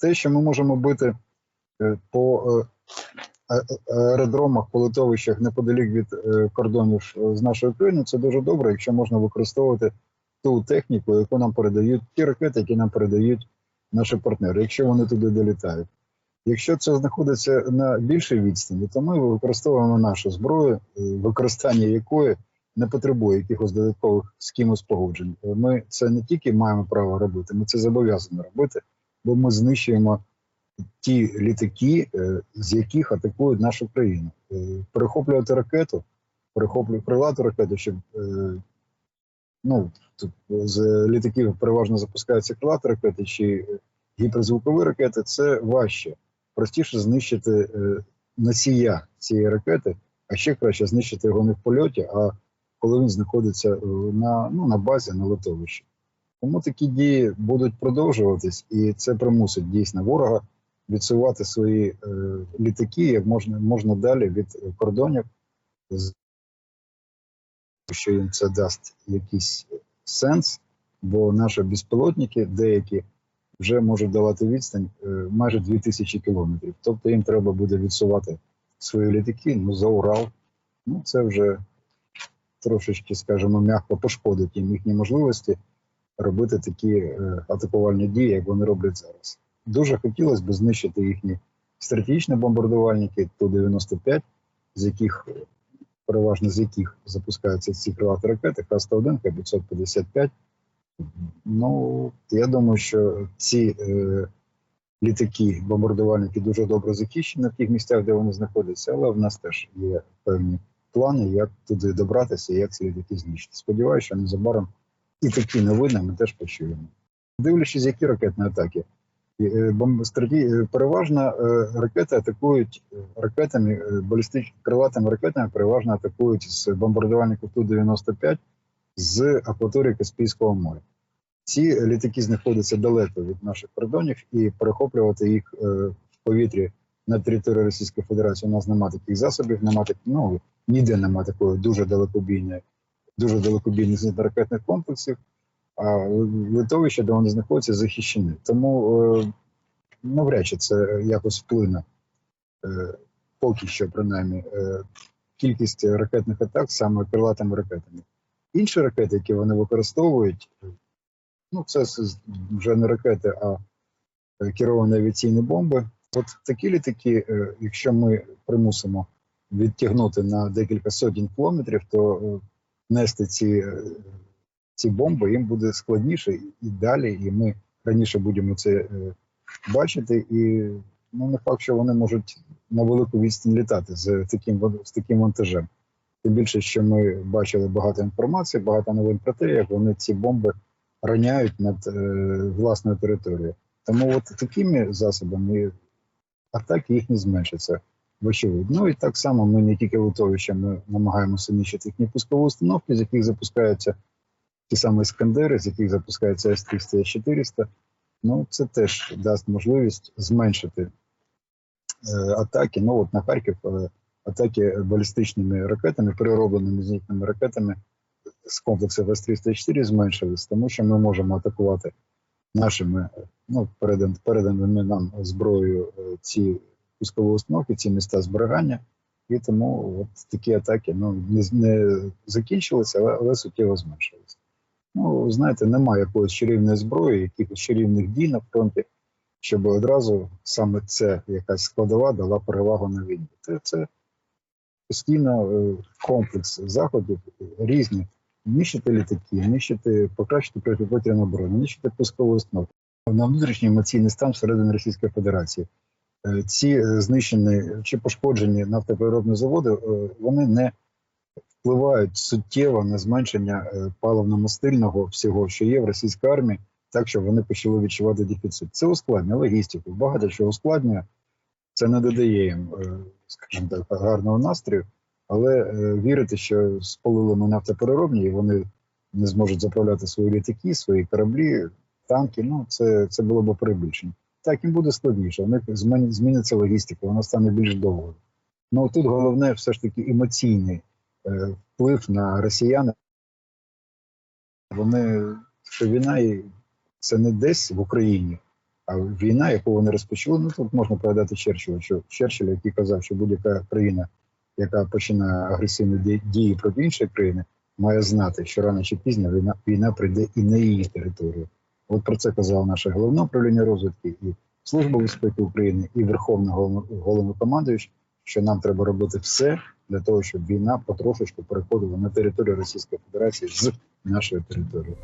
те, що ми можемо бити е, по е, а- аеродромах, по литовищах неподалік від е, кордонів е, з нашою країною, це дуже добре, якщо можна використовувати ту техніку, яку нам передають, ті ракети, які нам передають наші партнери, якщо вони туди долітають. Якщо це знаходиться на більшій відстані, то ми використовуємо нашу зброю, е, використання якої не потребує якихось додаткових з кимось погоджень. Е, Ми це не тільки маємо право робити, ми це зобов'язані робити, бо ми знищуємо ті літаки, е, з яких атакують нашу країну. Е, Перехоплювати ракету, перехоплювати крилату ракету, щоб е, ну, з літаків переважно запускаються крилаті ракети чи гіперзвукові ракети, це важче. Простіше знищити носія цієї ракети, а ще краще знищити його не в польоті, а коли він знаходиться на, ну, на базі, на литовищі. Тому такі дії будуть продовжуватись, і це примусить дійсно ворога відсувати свої е, літаки як можна, можна далі від кордонів, що їм це дасть якийсь сенс, бо наші безпілотники деякі вже можуть давати відстань е, майже 2000 кілометрів. Тобто їм треба буде відсувати свої літаки ну, за Урал. Ну, це вже трошечки, скажімо, м'яко пошкодить їм їхні можливості робити такі е, атакувальні дії, як вони роблять зараз. Дуже хотілося б знищити їхні стратегічні бомбардувальники Ту-95, з яких переважно з яких запускаються ці крилаті ракети, Х-101, Х-555. Ну, я думаю, що ці е, літаки, бомбардувальники дуже добре захищені в тих місцях, де вони знаходяться, але в нас теж є певні плани, як туди добратися і як ці літаки знищити. Сподіваюся, що незабаром і такі новини ми теж почуємо. Дивлячись, які ракетні атаки. Е, е, Переважно е, ракети атакують ракетами, е, балістич... крилатими ракетами переважно атакують з бомбардувальників Ту-95 з акваторії Каспійського моря. Ці літаки знаходяться далеко від наших кордонів, і перехоплювати їх в повітрі на території Російської Федерації у нас немає таких засобів, немає так, ну, ніде немає такої дуже далекобійної, дуже далекобійних зенітно-ракетних комплексів. А литовище, де вони знаходяться, захищені. Тому е, навряд чи це якось вплине, е, поки що, принаймні, е, кількість ракетних атак саме крилатими ракетами. Інші ракети, які вони використовують, ну це вже не ракети, а керовані авіаційні бомби. От такі літаки, якщо ми примусимо відтягнути на декілька сотень кілометрів, то нести ці, е, ці бомби їм буде складніше і далі, і ми раніше будемо це е, бачити. І ну не факт, що вони можуть на велику відстань літати з таким з таким вантажем. Тим більше, що ми бачили багато інформації, багато новин про те, як вони ці бомби раняють над е, власною територією. Тому от такими засобами атаки їхні зменшаться. Вочевидь. Ну і так само ми не тільки литовищами намагаємося нищити їхні пускові установки, з яких запускаються ті самі Іскандери, з яких запускаються С-300 і С-400. Ну, це теж дасть можливість зменшити е, атаки. Ну, от на Харків е, атаки балістичними ракетами, переробленими зенітними ракетами з комплексу С-304 зменшились, тому що ми можемо атакувати нашими ну, переданими нам зброєю е, ці пускові установки, ці міста зберігання. І тому от такі атаки ну, не, не закінчилися, але, але суттєво зменшилися. Ну, знаєте, немає якоїсь чарівної зброї, якихось чарівних дій на фронті, щоб одразу саме це якась складова дала перевагу на війні. Це, це постійно е, комплекс заходів різні. Нищити літаки, нищити, покращити протиповітряну оборону, нищити пускову установку на внутрішній емоційний стан всередині Російської Федерації. Е, Ці е, знищені чи пошкоджені нафтопереробні заводи, е, вони не впливають суттєво на зменшення паливно-мастильного всього, що є в російській армії, так щоб вони почали відчувати дефіцит. Це ускладнює логістику, багато що ускладнює. Це не додає їм, скажімо так, гарного настрою, але вірити, що спалили ми нафтопереробні, і вони не зможуть заправляти свої літаки, свої кораблі, танки. Ну це, це було б перебільшення. Так, їм буде складніше. Змін- зміниться логістика, вона стане більш довгою. Ну тут головне все ж таки емоційний е, вплив на росіян. Вони що війна це не десь в Україні, А війна, яку вони розпочали, ну тут можна пригадати Черчилля, що Черчилля, який казав, що будь-яка країна, яка починає агресивні дії проти іншої країни, має знати, що рано чи пізно війна, війна прийде і на її територію. От про це казало наше головне управління розвідки і Служба безпеки України, і Верховна Голова- головнокомандуючий, що нам треба робити все для того, щоб війна потрошечку переходила на територію Російської Федерації з нашої території.